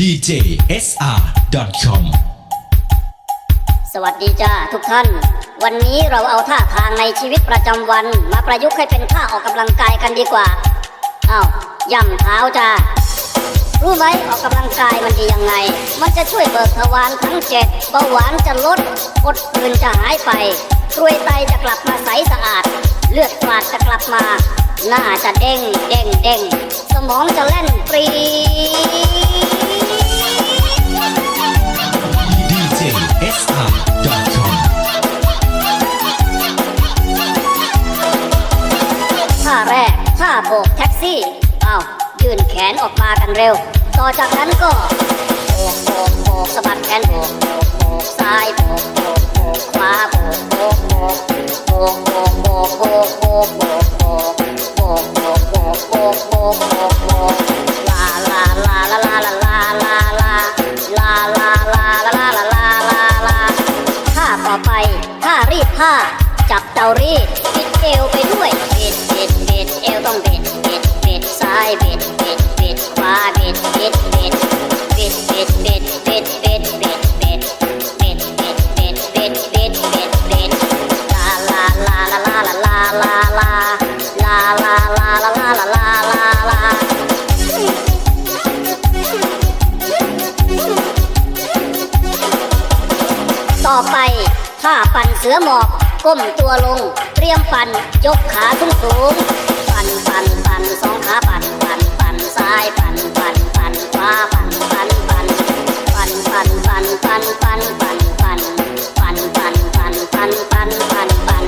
djsr.com สวัสดีจ้าทุกท่าน วันนี้เราเอาท่าทางในชีวิตประจำวัน มาประยุกต์ให้เป็นท่าออกกำลังกายกันดีกว่าอ้าวย่ำเท้าจ้ารู้ไหมออกกำลังกายมันดียังไง มันจะช่วยเบิกทวารทั้งเจ็ดเบาหวานจะลดอดผื่นจะหายไปรวยไตจะกลับมาใสสะอาด เลือดฝาดจะกลับมา หน้าจะเด้งเด้งเด้งสมองจะเล่นปรี แรกท่าโบกแท็กซี่อ้ายื่นแขนออกมากันเร็ว ต่อจากนั้นก็โบกโบกโบกสะบัดแขนโบกโบกโบกซ้ายโบกโบกโบกขวาโบกโบกโบกโบกโบกโบกโบกโบกโบกโบกโบกโบกโบกโบกโบกโบกโบกลาลาลาลาลาลาลาลาลาลาลาลาลาลาลาลาลาท่าต่อไปท่ารีดผ้า จับเตารีดบิดเอวไปด้วยบิดบิดบิดเอวต้องบิดบิดบิดซ้ายบิดบิดบิดขวาบิดบิดบิดบิดบิดบิดบิดบิดบิดบิดบิดบิดบิดบิดบิดบิดบิดลาลาลาลาลาลาลาลาลาลาลาลาลาลาลาลาลาลาต่อไปท่าปั่นเสือหมอบ ก้มตัวลง เตรียมปั่น ยกขาขึ้นสูง ปั่นปั่นปั่นสองขาปั่นปั่นปั่นซ้ายปั่นปั่นปั่นขวาปั่นปั่นปั่นปั่นปั่นปั่นปั่นปั่นปั่นปั่นปั่นปั่นปั่นปั่นปั่นปั่นปั่น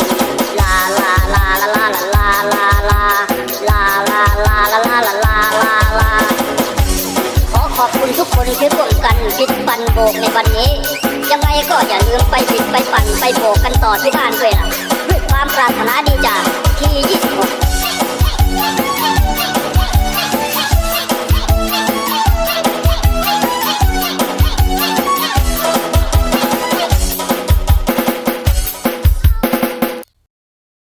ลาลาลาลาลาลาลาลาลาลาลาลาลาลาลาลาลาลาขอขอบคุณทุกคนที่ร่วมกันบิดปั่นโบกในวันนี้ ยังไงก็อย่าลืมไปบิดไปปั่นไปโบกกันต่อที่บ้านด้วยล่ะด้วยความปรารถนาดีจากที่ 26